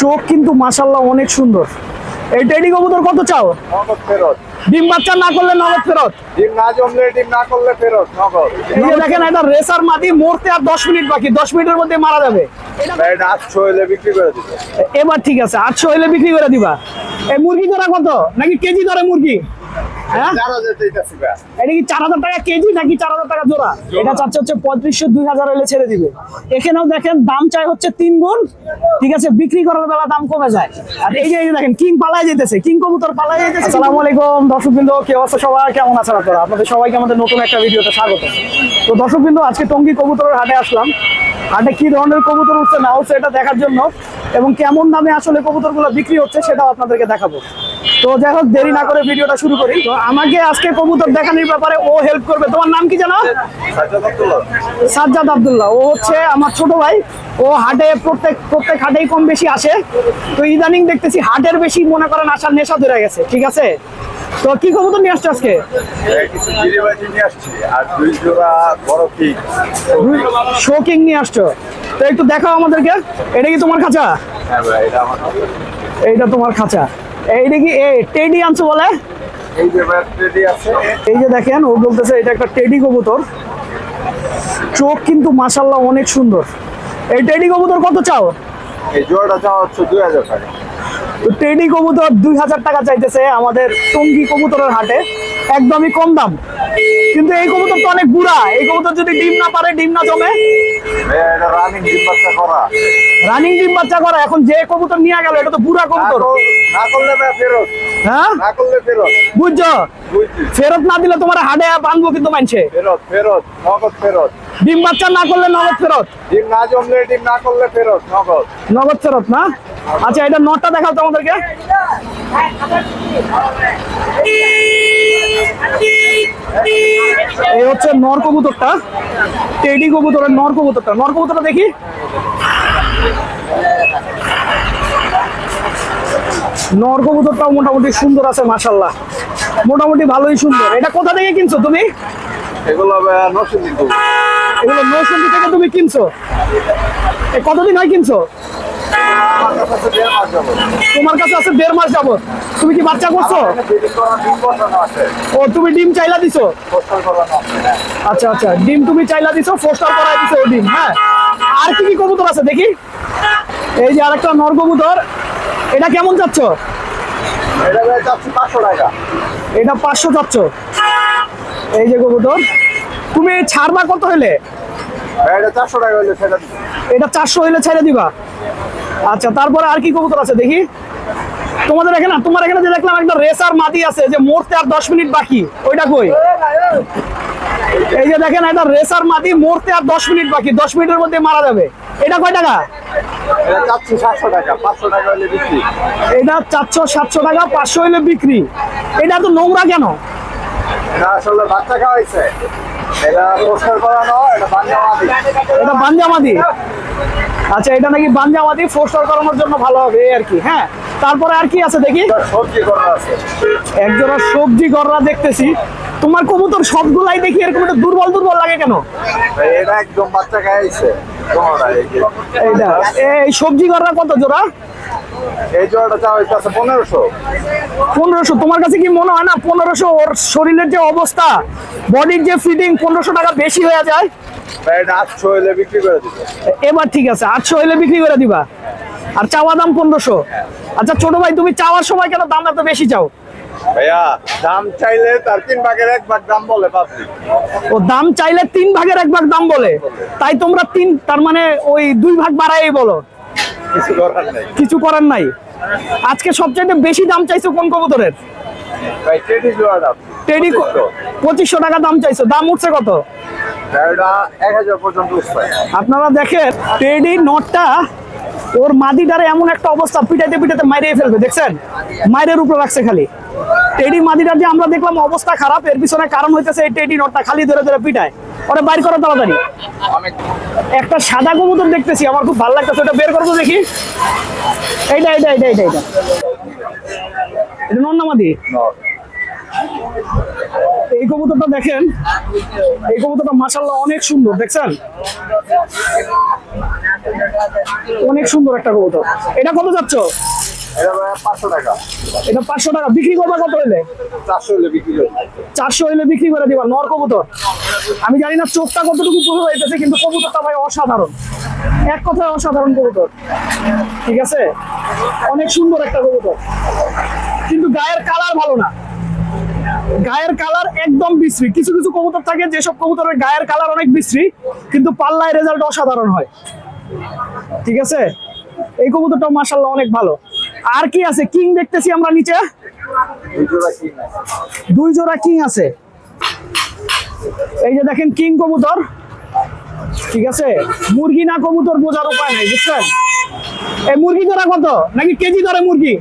চোখ কিন্তু মাসাল্লাহ অনেক সুন্দর। এই টেডি কবুতর কত চাও? ফেরত। ডিম বাচ্চা না করলে নগদ ফেরত? ডিম না জমলে ডিম না করলে ফেরত নগদ। এই দেখেন এটা রেসার মাটি মরতে আর দশ মিনিট বাকি দশ মিনিটের মধ্যে মারা যাবে। এটা আটশো হলে বিক্রি করে দিবা। এবার ঠিক আছে আটশো হলে বিক্রি করে দিবা। এই মুরগি ধরা কত? নাকি কেজি ধরে মুরগি? এটা কি চার হাজার টাকা কেজি নাকি চার হাজার টাকা জোড়া? এটা চাচ্ছে হচ্ছে পঁয়ত্রিশশো দুই হাজার হলে ছেড়ে দিবে। এখানেও দেখেন দাম চাই হচ্ছে তিন গুণ। ঠিক আছে বিক্রি করার বেলা দাম কমে যায়। আর এই যে দেখেন কিং পালায় যেতেছে কিং কবুতর পালায় যেতেছে আসসালামু আলাইকুম দর্শক বিন্দু কি অবস্থা সবাই? কেমন আছেন আপনারা? আপনাদের সবাইকে আমাদের নতুন একটা ভিডিওতে স্বাগত। তো আজকে টঙ্গী কবুতরের হাটে আসলাম। হাটে কি ধরনের কবুতর উঠছে না উঠছে এটা দেখার জন্য। এবং কেমন দামে আসলে কবুতরগুলো বিক্রি হচ্ছে সেটাও আপনাদেরকে দেখাবো। তো যাই হোক দেরি না করে ভিডিওটা শুরু করি। তো আমাকে আজকে কবুতর দেখানোর ব্যাপারে ও হেল্প করবে। তোমার নাম কি জানো? সাজ্জাদ আব্দুল্লাহ। ও হচ্ছে আমার ছোট ভাই। ও হাটে প্রত্যেক প্রত্যেক হাটেই কম বেশি আসে। তো ইদানিং দেখতেছি হাটের বেশি মনে করেন আসার নেশা ধরে গেছে। ঠিক আছে? তো কি কবুতর নিয়ে আসছো আজকে? শোকিং নিয়ে আসছো। তো একটু দেখাও আমাদেরকে। এটা কি তোমার খাঁচা? হ্যাঁ এটা এইটা তোমার খাঁচা। এইটা কি এ টেডি আনছো বলে। এই যে এই দেখেন ও বলতেছে এটা একটা টেডি কবুতর। চোখ কিন্তু মাসাল্লাহ অনেক সুন্দর। এই টেডি কবুতর কত চাও? এই জোড়াটা চাওয়া হচ্ছে দুই হাজার টাকা। টেডি কবুতর দুই হাজার টাকা চাইতেছে আমাদের টঙ্গি কবুতরের হাটে। একদমই কম দাম। কিন্তু এই কবুতর তো অনেক বুড়া। এই কবুতর যদি ডিম না পারে ডিম না জমে রানিং ডিম বাচ্চা করা। রানিং ডিম বাচ্চা করে এখন যে কবুতর নিয়ে গেল এটা তো কবুতর। না করলে ফেরত। হ্যাঁ? না করলে ফেরত। বুঝছ? ফেরত না দিলে তোমার হাটে বাঁধবো কিন্তু মানছে। ফেরত ফেরত নগদ ফেরত। ডিম বাচ্চা না করলে নগদ ফেরত? ডিম না জমলে ডিম না করলে ফেরত নগদ। নগদ ফেরত না? আচ্ছা এটা নটটা দেখাও তো আমাদেরকে এই হচ্ছে নর কবুতরটা। টেডি কবুতরের নর কবুতরটা। নর কবুতরটা দেখি। নর কবুতরটাও মোটামুটি সুন্দর আছে মাসাল্লাহ মোটামুটি ভালোই সুন্দর। এটা কোথা থেকে কিনছো তুমি? এগুলো নৌসন্দি থেকে। তুমি কিনছো? কতদিন হয় কিনছো? তোমার কাছে আছে দেড় মাস যাবত। তুমি কি বাচ্চা করছ? ও তুমি ডিম চাইলা দিছো? আচ্ছা আচ্ছা ডিম তুমি চাইলা দিছো ফোস্টার করাই দিছো ও ডিম হ্যাঁ? আর কি কি কবুতর আছে দেখি? এই যে আরেকটা নর কবুতর এটা কেমন যাচ্ছ? এটা পাঁচশো যাচ্ছ। এই যে কবুতর তুমি ছাড়বা কত হলে? এটা চারশো টাকা হইলে সেটা দিবো। এটা চারশো হইলে ছেড়ে দিবা? আচ্ছা তারপরে আর কি কবুতর আছে দেখি? তোমাদের এখানে তোমার এখানে যে দেখলাম একটা রেসার মাটি আছে যে মরতে আর দশ মিনিট বাকি ওইটা কই? এই যে দেখেন একটা রেসার মাটি মরতে আর দশ মিনিট বাকি দশ মিনিটের মধ্যে মারা যাবে। এটা কয় টাকা? এটা এটা চারশো সাতশো টাকা পাঁচশো হইলে বিক্রি। এটা তো নোংরা কেন? এটা আসলে বাচ্চা খাওয়াইছে। এটা পোস্টার করানো এটা বাঞ্জামাদি এটা বাঞ্জামাদি আচ্ছা এটা নাকি বাঞ্জামাদি ফোস্টার করানোর জন্য ভালো হবে আর কি হ্যাঁ? তারপরে আর কি আছে দেখি? আছে। একজোড়া সবজি গররা দেখতেছি। তোমার কবুতর সবগুলাই দেখি এরকম একটা দুর্বল দুর্বল লাগে কেন? এটা একদম বাচ্চা খাইছে এইটা এই সবজি গররা কত জোড়া? এই জোড়াটা হইতেছে তোমার কাছে কি মনে হয় না পনেরোশো ওর শরীরের যে অবস্থা বডির যে ফিটিং টাকা বেশি হয়ে যায়? এটা বিক্রি করে দিবে। এবার ঠিক আছে আটশো হইলে বিক্রি করে দিবা। আর চাওয়া দাম পনেরোশো। আচ্ছা ছোট ভাই তুমি চাওয়ার সময় কেন দাম এত বেশি চাও? ভাইয়া দাম চাইলে তার তিন ভাগের এক ভাগ দাম বলে ও দাম চাইলে তিন ভাগের এক ভাগ দাম বলে। তাই তোমরা তিন তার মানে ওই দুই ভাগ বাড়াই বলো। কিছু করার নেই। কিছু করার নাই। আজকে সবচাইতে বেশি দাম চাইছো কোন কবুতরের? টেডি পঁচিশশো। টাকা দাম চাইছো। দাম উঠছে কত? আপনারা দেখেন টেডি নটটা ওর মাদিটারে এমন একটা অবস্থা, পিটাইতে পিটাইতে মাইরে ফেলবে, দেখছেন? মাইরের উপরে রাখছে খালি। টেডি মাদিটার যে আমরা দেখলাম অবস্থা খারাপ, এর পিছনে কারণ হইতেছে এই টেডি নটটা খালি ধরে ধরে পিটায়। ওরে বাইর করো তাড়াতাড়ি। একটা সাদা কবুতর দেখতেছি, আমার খুব ভালো লাগতেছে, ওটা বের করব দেখি। এইটা এইটা এইটা এইটা এইটা। এটা নন্নামাদি নর। এই কবুতরটা দেখেন, এই কবুতরটা মাসাল্লাহ অনেক সুন্দর, দেখছেন? অনেক সুন্দর একটা কবুতর। এটা কত যাচ্ছ? এটা পাঁচশো টাকা। এটা পাঁচশো টাকা। বিক্রি করবা কত হইলে? চারশো হলে বিক্রি করি চারশো হইলে বিক্রি করে দিবা। নর কবুতর। আমি জানি না চোখটা কতটুকু পুরো হইতেছে কিন্তু কবুতরটা ভাই অসাধারণ। এক কথায় অসাধারণ কবুতর। ঠিক আছে? অনেক সুন্দর একটা কবুতর। কিন্তু গায়ের কালার ভালো না। গায়ের কালার একদম বিশ্রী। কিছু কিছু কবুতর থাকে যেসব কবুতরের গায়ের কালার অনেক বিশ্রী কিন্তু পাল্লায় রেজাল্ট অসাধারণ হয়। ঠিক আছে? এই কবুতরটাও মাসাল্লাহ অনেক ভালো। আর কি আছে? কিং দেখতেছি আমরা নিচে। দুই জোড়া কিং আছে। এই যে দেখেন কিং কবুতর। ঠিক আছে? মুরগি না কবুতর বোঝার উপায় নাই, বুঝছেন? এই মুরগি জোড়া কত? নাকি কেজি ধরে মুরগি?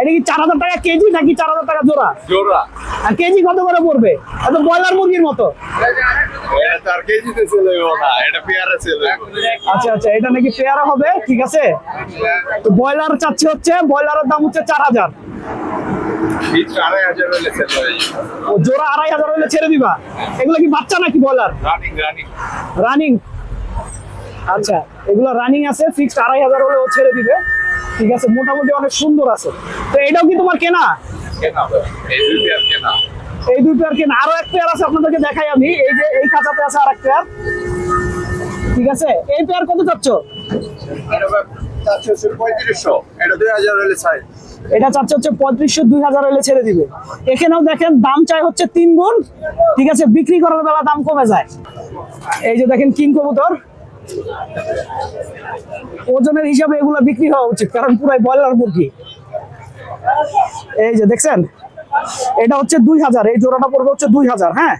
এটা কি চার হাজার টাকা কেজি নাকি চার হাজার টাকা জোড়া? জোড়া। আর কেজি কত করে পড়বে? এত ব্রয়লার মুরগির মতো। এটা তো আর কেজিতে চলে না এটা পেয়ারে চলে আচ্ছা আচ্ছা এটা নাকি পেয়ারা হবে? ঠিক আছে। তো ব্রয়লার চাচ্ছে হচ্ছে ব্রয়লারের দাম হচ্ছে চার হাজার। জোড়া আড়াই হাজার হলে ছেড়ে দিবা। এগুলো কি বাচ্চা নাকি ব্রয়লার? রানিং। আচ্ছা এগুলো রানিং আছে ফিক্সড আড়াই হাজার হলে ও ছেড়ে দিবে। ঠিক আছে? মোটামুটি অনেক সুন্দর আছে। তো এটাও কি তোমার কেনা? এই দুই পেয়ার কেনা। আরও এক পেয়ার আছে আপনাদেরকে দেখাই আমি। এই যে এই খাঁচাতে আছে আর এক পেয়ার ঠিক আছে? এই পেয়ার কত চাচ্ছ? এটা পঁয়ত্রিশশো। দুই হাজার হলে এটা চাচ্ছে হচ্ছে পঁয়ত্রিশশো দুই হাজার হলে ছেড়ে দিবে। এখানেও দেখেন দাম চাই হচ্ছে তিন গুণ। ঠিক আছে? বিক্রি করার বেলা দাম কমে যায়। এই যে দেখেন কিং কবুতর। ওজনের হিসাবে এগুলো বিক্রি হওয়া উচিত কারণ পুরাই ব্রয়লার মুরগি। এই যে দেখছেন এটা হচ্ছে দুই হাজার এই জোড়াটা পড়বে হচ্ছে দুই হাজার হ্যাঁ?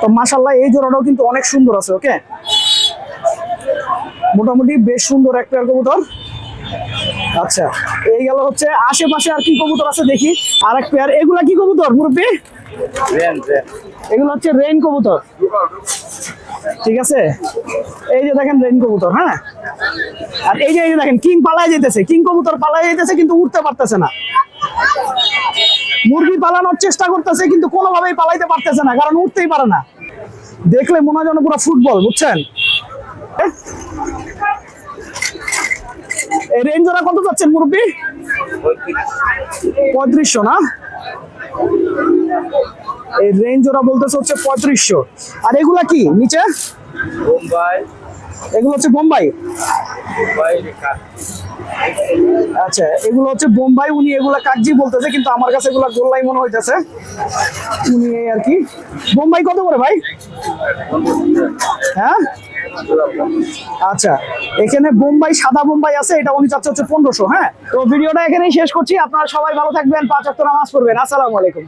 তো মাসাল্লাহ এই জোড়াটাও কিন্তু অনেক সুন্দর আছে ওকে? মোটামুটি বেশ সুন্দর একটা কবুতর। আচ্ছা এই গেল হচ্ছে আশেপাশে আর কি কবুতর আছে দেখি? আর এক পেয়ার এগুলা কি কবুতর মুরব্বী? রেন রেন এগুলো হচ্ছে রেইন কবুতর। ঠিক আছে? এই যে দেখেন রেইন কবুতর হ্যাঁ? আর এই যে এই যে দেখেন কিং পালায় যেতেছে কিং কবুতর পালায় যেতেছে কিন্তু উঠতে পারতেছে না। মুরগি পালানোর চেষ্টা করতেছে, কিন্তু কোনোভাবেই পালাইতে পারতেছে না, কারণ উঠতেই পারে না। দেখলে মনে হয় যেন পুরো ফুটবল, বুঝছেন? এই রেঞ্জ কত যাচ্ছেন মুরব্বী? পঁয়ত্রিশশো, না? এই রেঞ্জ ওরা বলতেছে হচ্ছে পঁয়ত্রিশশো। আর এগুলা কি? নিচে? এগুলো হচ্ছে বোম্বাই? আচ্ছা এগুলো হচ্ছে বোম্বাই। উনি এগুলা কাকজি বলতেছে কিন্তু আমার কাছে এগুলা গোল্লাই মনে হইতেছে। উনি এই আর কি। বোম্বাই কত করে ভাই? হ্যাঁ? আচ্ছা এখানে বোম্বাই সাদা বোম্বাই আছে এটা উনি চাচ্ছে হচ্ছে পনেরোশো হ্যাঁ? তো ভিডিওটা এখানেই শেষ করছি। আপনারা সবাই ভালো থাকবেন পাঁচ নামাজ পড়বেন। আসসালামু আলাইকুম।